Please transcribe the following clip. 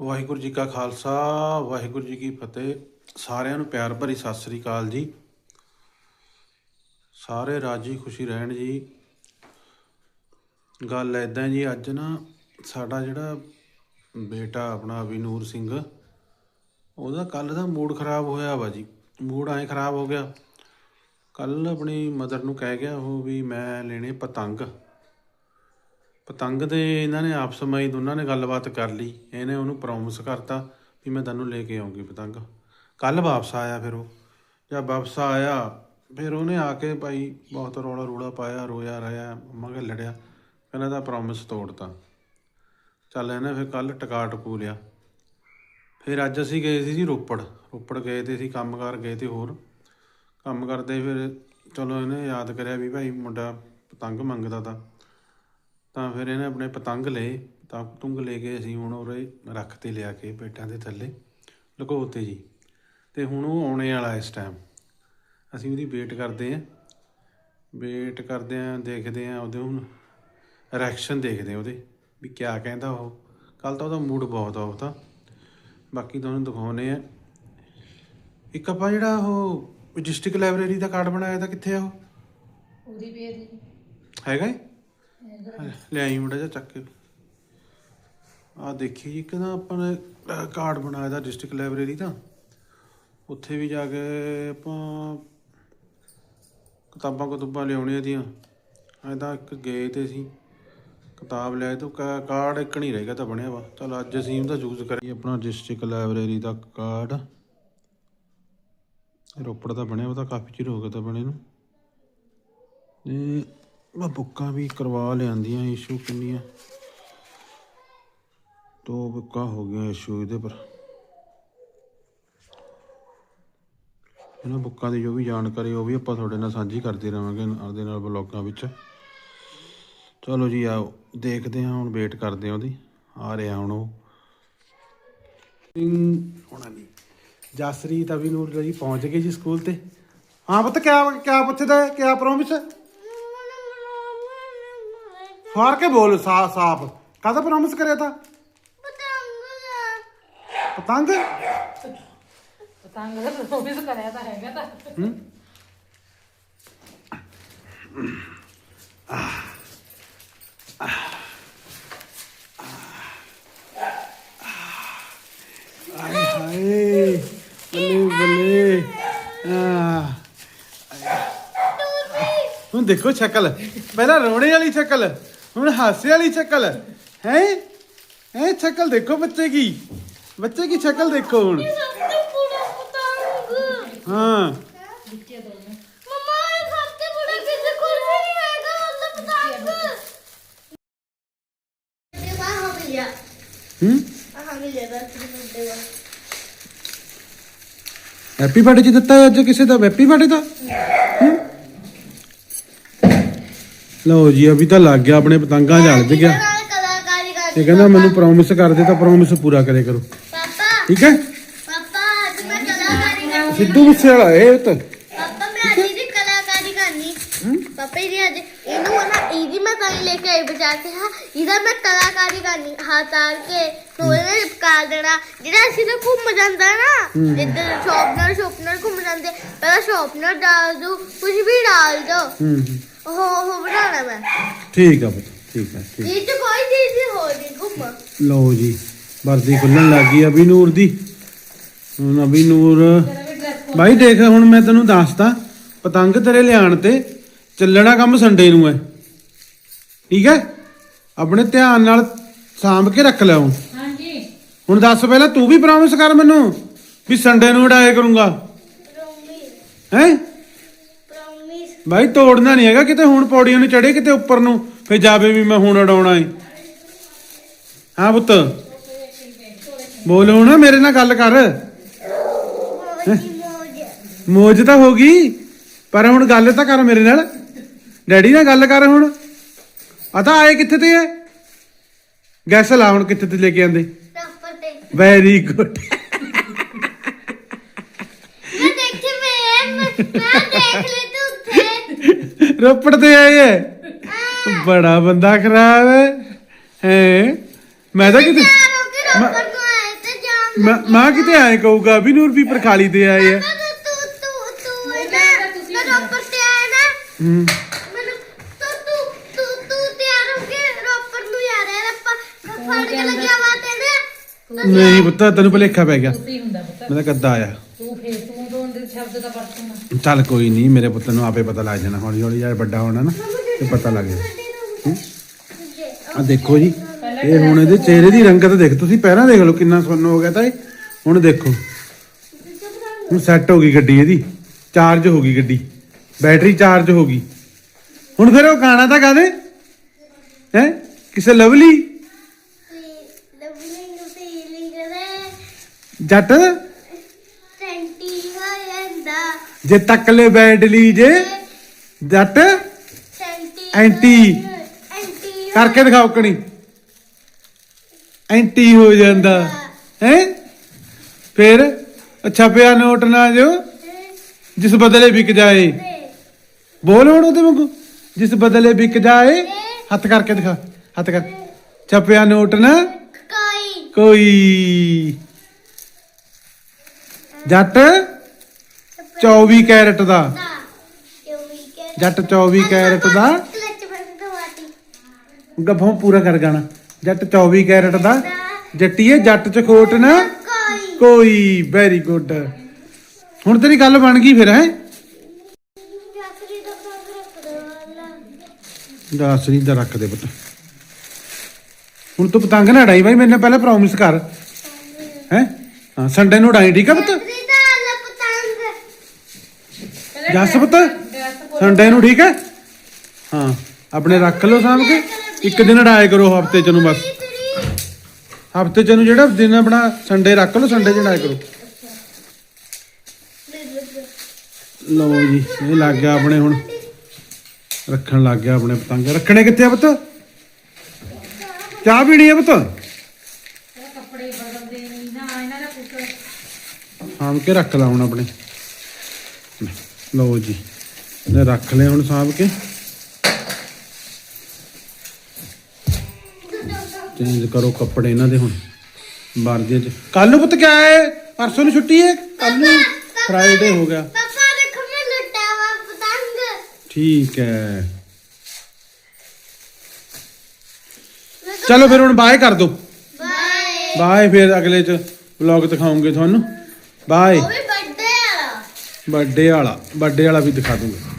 ਵਾਹਿਗੁਰੂ ਜੀ ਕਾ ਖਾਲਸਾ, ਵਾਹਿਗੁਰੂ ਜੀ ਕੀ ਫਤਿਹ। ਸਾਰਿਆਂ ਨੂੰ ਪਿਆਰ ਭਰੀ ਸਤਿ ਸ੍ਰੀ ਅਕਾਲ ਜੀ। ਸਾਰੇ ਰਾਜੀ ਖੁਸ਼ੀ ਰਹਿਣ ਜੀ। ਗੱਲ ਐਦਾਂ ਜੀ, ਅੱਜ ਨਾ ਸਾਡਾ ਜਿਹੜਾ ਬੇਟਾ ਆਪਣਾ ਅਭਿਨੂਰ ਸਿੰਘ, ਉਹਦਾ ਕੱਲ ਦਾ ਮੂਡ ਖਰਾਬ ਹੋਇਆ ਵਾ ਜੀ। ਮੂਡ ਐਂ ਖਰਾਬ ਹੋ ਗਿਆ। ਕੱਲ ਆਪਣੀ ਮਦਰ ਨੂੰ ਕਹਿ ਗਿਆ ਉਹ ਵੀ ਮੈਂ ਲੈਣੇ ਪਤੰਗ। ਪਤੰਗ ਦੇ ਇਹਨਾਂ ਨੇ ਆਪਸ ਵਿੱਚ ਦੋਨਾਂ ਨੇ ਗੱਲਬਾਤ ਕਰ ਲਈ। ਇਹਨੇ ਉਹਨੂੰ ਪ੍ਰੋਮਿਸ ਕਰਤਾ ਵੀ ਮੈਂ ਤੈਨੂੰ ਲੈ ਕੇ ਆਉਂਗੀ ਪਤੰਗ। ਕੱਲ ਵਾਪਸ ਆਇਆ ਫਿਰ ਉਹ। ਜਦ ਵਾਪਸ ਆਇਆ, ਫਿਰ ਉਹਨੇ ਆ ਕੇ ਭਾਈ ਬਹੁਤ ਰੌਲਾ ਰੂਲਾ ਪਾਇਆ, ਰੋਇਆ, ਰਾਇਆ ਮੰਗੇ ਲੜਿਆ। ਕਹਿੰਦਾ ਤਾਂ ਪ੍ਰੋਮਿਸ ਤੋੜਤਾ। ਚੱਲ ਇਹਨੇ ਫਿਰ ਕੱਲ ਟਕਾ ਟਕੂ ਲਿਆ। ਫਿਰ ਅੱਜ ਅਸੀਂ ਗਏ ਸੀ ਜੀ ਰੋਪੜ। ਰੋਪੜ ਗਏ ਤੇ ਅਸੀਂ ਕੰਮਕਾਰ ਗਏ ਤੇ ਹੋਰ। ਕੰਮ ਕਰਦੇ ਫਿਰ ਚਲੋ ਇਹਨੇ ਯਾਦ ਕਰਿਆ ਵੀ ਭਾਈ ਮੁੰਡਾ ਪਤੰਗ ਮੰਗਦਾ ਤਾਂ। ਤਾਂ ਫਿਰ ਇਹਨੇ ਆਪਣੇ ਪਤੰਗ ਲਏ ਤਾਂ ਪਤੰਗ ਲੈ ਕੇ ਅਸੀਂ ਹੁਣ ਉਰੇ ਰੱਖ ਤੇ ਲਿਆ ਕੇ ਪੇਟਾਂ ਦੇ ਥੱਲੇ ਲੁਕੋਤੇ ਜੀ। ਤੇ ਹੁਣ ਉਹ ਆਉਣੇ ਵਾਲਾ ਇਸ ਟਾਈਮ ਅਸੀਂ ਉਹਦੀ ਵੇਟ ਕਰਦੇ ਆਂ ਵੇਟ ਕਰਦੇ ਆਂ ਦੇਖਦੇ ਆਂ ਉਹਦੇ ਹੁਣ ਰਿਐਕਸ਼ਨ ਦੇਖਦੇ ਆਂ ਉਹਦੇ ਵੀ ਕਿਆ ਕਹਿੰਦਾ ਉਹ। ਕੱਲ ਤਾਂ ਉਹਦਾ ਮੂਡ ਬਹੁਤ ਆਫ ਤਾਂ। ਬਾਕੀ ਤੁਹਾਨੂੰ ਦਿਖਾਉਨੇ ਆ ਇੱਕ ਆਪਾਂ ਜਿਹੜਾ ਉਹ ਡਿਸਟ੍ਰਿਕਟ ਲਾਇਬ੍ਰੇਰੀ ਦਾ ਕਾਰਡ ਬਣਾਇਆ ਤਾਂ ਕਿੱਥੇ ਆ ਉਹ? ਉਹਦੀ ਵੇਰ ਹੈਗਾ ਏ ਲਿਆਈ ਮੁੰਡਾ ਜਾ ਚੱਕ ਕੇ। ਆ ਦੇਖੀ ਜੀ, ਇੱਕ ਨਾ ਆਪਾਂ ਨੇ ਕਾਰਡ ਬਣਾਇਆ ਦਾ ਡਿਸਟ੍ਰਿਕਟ ਲਾਇਬ੍ਰੇਰੀ ਦਾ। ਉੱਥੇ ਵੀ ਜਾ ਕੇ ਆਪਾਂ ਕਿਤਾਬਾਂ ਕਤੂਬਾਂ ਲਿਆਉਣੀਆਂ ਦੀਆਂ ਐਦਾਂ ਇੱਕ ਗਏ ਤੇ ਸੀ ਕਿਤਾਬ ਲਿਆਏ ਤਾਂ, ਕਾ- ਕਾਰਡ ਇੱਕ ਨਹੀਂ ਰਹਿ ਗਿਆ ਤਾਂ ਬਣਿਆ ਵਾ। ਚਲ ਅੱਜ ਅਸੀਂ ਉਹਦਾ ਯੂਜ਼ ਕਰੀਏ ਆਪਣਾ ਡਿਸਟ੍ਰਿਕਟ ਲਾਇਬ੍ਰੇਰੀ ਦਾ ਕਾਰਡ। ਰੋਪੜ ਦਾ ਬਣਿਆ ਉਹ ਤਾਂ ਕਾਫੀ ਚਿਰ ਹੋ ਗਿਆ ਤਾਂ ਬਣੇ ਨੂੰ। ਤੇ ਮੈਂ ਬੁੱਕਾਂ ਵੀ ਕਰਵਾ ਲਿਆਂਦੀਆਂ ਇਸ਼ੂ ਕਿੰਨੀਆਂ? ਦੋ ਬੁੱਕਾਂ ਹੋ ਗਈਆਂ ਇਸ਼ੂ ਇਹਦੇ ਪਰ। ਇਹਨਾਂ ਬੁੱਕਾਂ ਦੀ ਜੋ ਵੀ ਜਾਣਕਾਰੀ, ਉਹ ਵੀ ਆਪਾਂ ਤੁਹਾਡੇ ਨਾਲ ਸਾਂਝੀ ਕਰਦੇ ਰਵਾਂਗੇ ਨਾਲ ਨਾਲ ਬਲੌਗਾਂ ਵਿੱਚ। ਚਲੋ ਜੀ, ਆਓ ਦੇਖਦੇ ਹਾਂ, ਹੁਣ ਵੇਟ ਕਰਦੇ ਹਾਂ ਉਹਦੀ। ਆ ਰਿਹਾ ਹੁਣ ਉਹ। ਹੋਣਾ ਨਹੀਂ। ਜਸਰੀਤ ਅਭਿਨੂਰ ਜੀ ਪਹੁੰਚ ਗਏ ਜੀ ਸਕੂਲ ਤੇ। ਹਾਂ ਪੁੱਤ, ਕਿਆ ਕਿਆ ਪੁੱਛਦਾ ਕਿਆ ਪ੍ਰੋਮਿਸ ਫਾਰ ਕੇ ਬੋਲ ਸਾਫ਼ ਸਾਫ਼। ਕਾਹਦਾ ਪ੍ਰੋਮਿਸ ਕਰਿਆ ਤਾ? ਪਤੰਗ ਪਤੰਗ ਦਾ ਪ੍ਰੋਮਿਸ ਕਰਿਆ ਤਾਂ ਹੈਗਾ ਤਾਂ। ਆਏ ਹਾਏ ਬੱਲੇ ਬੱਲੇ। ਆ। ਹੁਣ ਦੇਖੋ ਸ਼ਕਲ। ਪਹਿਲਾਂ ਰੋਣੇ ਵਾਲੀ ਸ਼ਕਲ। ਹੁਣ ਹਾਸੇ ਵਾਲੀ ਸ਼ਕਲ ਹੈ। ਹੈ? ਸ਼ਕਲ ਦੇਖੋ ਬੱਚੇ ਕੀ ਬੱਚੇ ਕੀ ਸ਼ਕਲ ਦੇਖੋ ਹੁਣ। ਹਾਂ। ਹੂੰ? ਹੈਪੀ ਬਰਥਡੇ ਜੀ ਦਿੱਤਾ ਅੱਜ ਕਿਸੇ ਦਾ? ਹੈਪੀ ਬਰਥਡੇ ਦਾ? ਲਓ ਜੀ ਅਭੀ ਤਾਂ ਲੱਗ ਗਿਆ ਆਪਣੇ ਪਤੰਗਾਂ ਜਲ ਤੇ ਗਿਆ। ਕਲਾਕਾਰੀ ਕਹਿੰਦਾ ਮੈਨੂੰ ਪ੍ਰੋਮਿਸ ਕਰ ਤਾਂ ਪ੍ਰੋਮਿਸ ਪੂਰਾ ਕਰੇ। ਕਰੋ ਠੀਕ ਹੈ? ਸਿੱਧੂ ਮੂਸੇ ਵਾਲਾ ਇਹ ਤਾਂ ਪਾਪਾ ਮੈਂ ਅੱਜ ਦੀ ਕਲਾਕਾਰੀ ਕਰਨੀ। ਪਾਪਾ ਜੀ ਅੱਜ ਇਹਨੂੰ ਨਾ ਇਹਦੀ ਮੈਂ ਤਾਂ ਲੈ ਕੇ ਆਈ ਬਚਾ ਕੇ ਹਾਂ। ਇਹਦਾ ਮੈਂ ਕਲਾਕਾਰੀ ਕਰਨੀ। ਹੱਥ ਆਰ ਕੇ ਸੋਹਣੇ ਲਿਪਕਾ ਦੇਣਾ ਜਿਹੜਾ ਅਸੀਂ ਤਾਂ ਘੁੰਮ ਜਾਂਦਾ ਨਾ। ਜਿੱਦਾਂ ਸ਼ੌਪਨਰ ਸ਼ੌਪਨਰ ਘੁੰਮ ਜਾਂਦੇ। ਪਹਿਲਾਂ ਸ਼ੌਪਨਰ ਡਾਲ ਦੋ ਕੁਝ ਵੀ ਡਾਲ ਦੋ। ਉਹ ਉਹ ਬਣਾਉਣਾ ਮੈਂ। ਠੀਕ ਆ ਪੁੱਤ ਠੀਕ ਆ ਠੀਕ ਇਹ ਚ ਕੋਈ ਚੀਜ਼ ਨਹੀਂ ਹੋ ਰਹੀ ਘੁੰਮ। ਲਓ ਜੀ ਵਰਦੀ ਖੁੱਲਣ ਲੱਗ ਗਈ ਅਭੀ ਨੂਰ ਦੀ। ਹੁਣ ਅਭੀ ਨੂਰ ਬਾਈ ਦੇਖ ਹੁਣ ਮੈਂ ਤੈਨੂੰ ਦੱਸਤਾ ਪਤੰਗ ਤੇਰੇ ਲਿਆਣ ਤੇ ਚੱਲਣਾ ਕੰਮ ਸੰਡੇ ਨੂੰ ਹੈ ਠੀਕ ਹੈ ਆਪਣੇ ਧਿਆਨ ਨਾਲ ਸਾਂਭ ਕੇ ਰੱਖ ਲਿਆ ਹੁਣ। ਹਾਂਜੀ। ਹੁਣ ਦੱਸ ਪਹਿਲਾਂ ਤੂੰ ਵੀ ਪ੍ਰੋਮਿਸ ਕਰ ਮੈਨੂੰ ਵੀ ਸੰਡੇ ਨੂੰ ਉਡਾਇਆ ਕਰੂੰਗਾ। ਹੈ? ਬਾਈ ਤੋੜਨਾ ਨਹੀਂ ਹੈਗਾ ਕਿਤੇ ਹੁਣ ਪੌੜੀਆਂ ਨੂੰ ਚੜੇ ਕਿਤੇ ਉੱਪਰ ਨੂੰ ਫੇ ਜਾਵੇ ਵੀ ਮੈਂ ਹੁਣ ਉਡਾਉਣਾ ਏ ਹਾਂ ਪੁੱਤ। ਬੋਲ ਹੁਣ ਮੇਰੇ ਨਾਲ ਗੱਲ ਕਰ। ਮੋਜੀ ਤਾਂ ਹੋ ਗਈ ਪਰ ਹੁਣ ਗੱਲ ਤਾਂ ਕਰ ਮੇਰੇ ਨਾਲ। ਡੈਡੀ ਨਾਲ ਗੱਲ ਕਰ ਹੁਣ। ਆ ਤਾਂ ਆਏ ਕਿੱਥੇ ਤੇ ਐ? ਗੈਸ ਲਾ ਹੁਣ ਕਿੱਥੇ ਤੇ ਲੈ ਕੇ ਆਂਦੇ। ਵੈਰੀ ਗੁੱਡ ਮੈਂ ਦੇਖੀ ਮੈਂ ਮੈਂ ਦੇਖ ਲਈ ਤੂੰ ਉੱਥੇ ਰੋਪੜ ਤੇ ਆਏ ਐ? ਬੜਾ ਬੰਦਾ ਖਰਾਬ ਹੈ ਹੈ? ਮੈਂ ਤਾਂ ਕਿਤੇ ਮੈਂ ਮਾਂ ਕਿਤੇ ਆਏ ਕਹੂਗਾ ਵੀ ਨੂਰ ਵੀ ਪਰਖਾਲੀ ਤੇ ਆਏ ਆ ਪਾਪਾ ਤੂੰ ਤੂੰ ਤੂੰ ਉਹ ਨਾ ਕਹਿੰਦਾ ਤੁਸੀਂ ਮੈਂ ਰੋਪੜ ਤੇ ਆਇਆ ਨਾ। ਹੂੰ। ਮੈਨੂੰ ਤੂੰ ਤੂੰ ਤੂੰ ਤੂੰ ਤਿਆਰ ਹੋ ਕੇ ਰੋਪੜ ਨੂੰ ਆ ਰਿਹਾ ਰੱਪਾ ਫੜ ਕੇ ਲੱਗਿਆ ਵਾ ਤੇ ਨਹੀਂ ਪੁੱਤ ਤੈਨੂੰ ਭੁਲੇਖਾ ਪੈ ਗਿਆ। ਤੁਸੀਂ ਹੁੰਦਾ ਪਤਾ। ਮੈਂ ਤਾਂ ਕੱਦਾ ਆਇਆ। ਤੂੰ ਫੇਰ ਸ਼ਬਦ ਦਾ ਵਰਤਣਾ ਚੱਲ ਕੋਈ ਨਹੀਂ ਮੇਰੇ ਪੁੱਤ ਨੂੰ ਆਪੇ ਪਤਾ ਲੱਗ ਜਾਣਾ ਹੌਲੀ ਹੌਲੀ ਯਾਰ ਵੱਡਾ ਹੋਣਾ ਨਾ ਤੇ ਪਤਾ ਲੱਗ ਜਾਣਾ। ਆ ਦੇਖੋ ਜੀ ਇਹ ਹੁਣ ਇਹਦੇ ਚਿਹਰੇ ਦੀ ਰੰਗਤ ਦੇਖ ਤੁਸੀਂ ਪਹਿਲਾਂ ਦੇਖ ਲਓ ਕਿੰਨਾ ਸੁੰਨ ਹੋ ਗਿਆ ਤਾਂ ਇਹ। ਹੁਣ ਦੇਖੋ ਹੁਣ ਸੈੱਟ ਹੋ ਗਈ ਗੱਡੀ ਇਹਦੀ ਚਾਰਜ ਹੋ ਗਈ ਗੱਡੀ ਬੈਟਰੀ ਚਾਰਜ ਹੋ ਗਈ। ਹੁਣ ਫਿਰ ਉਹ ਗਾਣਾ ਤਾਂ ਗਾ ਦੇ ਹੈ? ਕਿਸੇ ਲਵਲੀ? ਜੱਟ ਸੈਂਟੀ ਹੋ ਜਾਂਦਾ ਜੇ ਤੱਕ ਲੈ ਬੈਠ ਲਈ ਜੇ ਜੱਟ ਐਂਟੀ ਕਰਕੇ ਦਿਖਾਓ ਕਣੀ। ਐਂਟੀ ਹੋ ਜਾਂਦਾ। ਹੈ। ਫਿਰ ਅੱਛਾ ਪਿਆ ਨੋਟ ਨਾ ਜੋ ਜਿਸ ਬਦਲੇ ਵਿਕ ਜਾਏ। ਬੋਲ ਹੁਣ ਉਹਦੇ ਵਾਂਗੂ। ਜਿਸ ਬਦਲੇ ਵਿਕ ਜਾਏ ਹੱਥ ਕਰਕੇ ਦਿਖਾ ਹੱਥ ਕਰ। ਛਪਿਆ ਨੋਟ ਨਾ। ਕੋਈ। ਕੋਈ। ਜੱਟ 24 ਕੈਰਟ ਦਾ। ਜੱਟ 24 ਕੈਰਟ ਦਾ। ਗੱਫੋਂ ਪੂਰਾ ਕਰ ਗਾਣਾ। ਜੱਟ 24 ਕੈਰਟ ਦਾ। ਜੱਟੀਏ ਜੱਟ ਚ ਖੋਟ ਨਾ। ਕੋਈ। ਵੈਰੀ ਗੁੱਡ ਹੁਣ ਤੇਰੀ ਗੱਲ ਬਣ ਗਈ ਫਿਰ ਹੈ? ਦਾਸਰੀ ਦਾ ਰੱਖ ਦੇ ਪੁੱਤ। ਹੁਣ ਤੂੰ ਪਤੰਗ ਨਾ ਉਡਾਈ ਬਾਈ ਮੈਨੂੰ ਪਹਿਲਾਂ ਪ੍ਰੋਮਿਸ ਕਰ। ਹੈ? ਹਾਂ ਸੰਡੇ ਨੂੰ ਉਡਾਈ ਠੀਕ ਆ ਪੁੱਤ ਜਾਸਰੀ ਦਾ ਆਲਾ ਪਤੰਗ ਜੱਸ ਪੁੱਤ ਸੰਡੇ ਨੂੰ ਠੀਕ ਹੈ? ਹਾਂ, ਆਪਣੇ ਰੱਖ ਲਓ ਸਾਂਭ ਕੇ। ਇੱਕ ਦਿਨ ਉਡਾਏ ਕਰੋ ਹਫ਼ਤੇ ਚ ਨੂੰ ਬਸ। ਹਫ਼ਤੇ ਚ ਨੂੰ ਜਿਹੜਾ ਦਿਨ ਆਪਣਾ ਸੰਡੇ ਰੱਖ ਲਓ ਸੰਡੇ ਚ ਉਡਾਏ ਕਰੋ। ਲਓ ਜੀ, ਇਹ ਲੱਗ ਗਿਆ ਆਪਣੇ ਹੁਣ। ਰੱਖਣ ਲੱਗ ਗਿਆ ਆਪਣੇ ਪਤੰਗ। ਰੱਖਣੇ ਕਿੱਥੇ ਆ ਪੁੱਤ? ਚਾਹ ਪੀਣੀ ਆ ਪੁੱਤ? ਕੱਪੜੇ ਬਦਲਦੇ ਨਹੀਂ ਨਾ ਇਹਨਾਂ ਦਾ ਕੁਝ ਸਾਂਭ ਕੇ ਰੱਖ ਲਾ ਹੁਣ ਆਪਣੇ। ਲਓ ਜੀ ਇਹ ਰੱਖ ਲਿਆ ਹੁਣ ਸਾਂਭ ਕੇ। ਚੇਂਜ ਕਰੋ ਕੱਪੜੇ ਇਹਨਾਂ ਦੇ ਹੁਣ ਵਰਦੇ ਚ। ਕੱਲ ਨੂੰ ਪੁੱਤ ਕਿਆ ਹੈ? ਪਰਸੋਂ ਨੂੰ ਛੁੱਟੀ ਹੈ? ਕੱਲ ਨੂੰ ਫਰਾਈਡੇ ਹੋ ਗਿਆ। ਪਾਪਾ ਦੇਖੋ ਮੈਂ ਲੁੱਟਿਆ ਵਾ ਪਤੰਗ। ਠੀਕ ਹੈ। ਚਲੋ ਫਿਰ ਹੁਣ ਬਾਏ ਕਰ ਦੋ। ਬਾਏ। ਬਾਏ ਫਿਰ ਅਗਲੇ ਚ ਵਲੌਗ ਦਿਖਾਉਂਗੇ ਤੁਹਾਨੂੰ। ਬਾਏ। ਬਰਥਡੇ ਵਾਲਾ ਬਰਥਡੇ ਵਾਲਾ ਵੀ ਦਿਖਾ ਦੂੰਗਾ।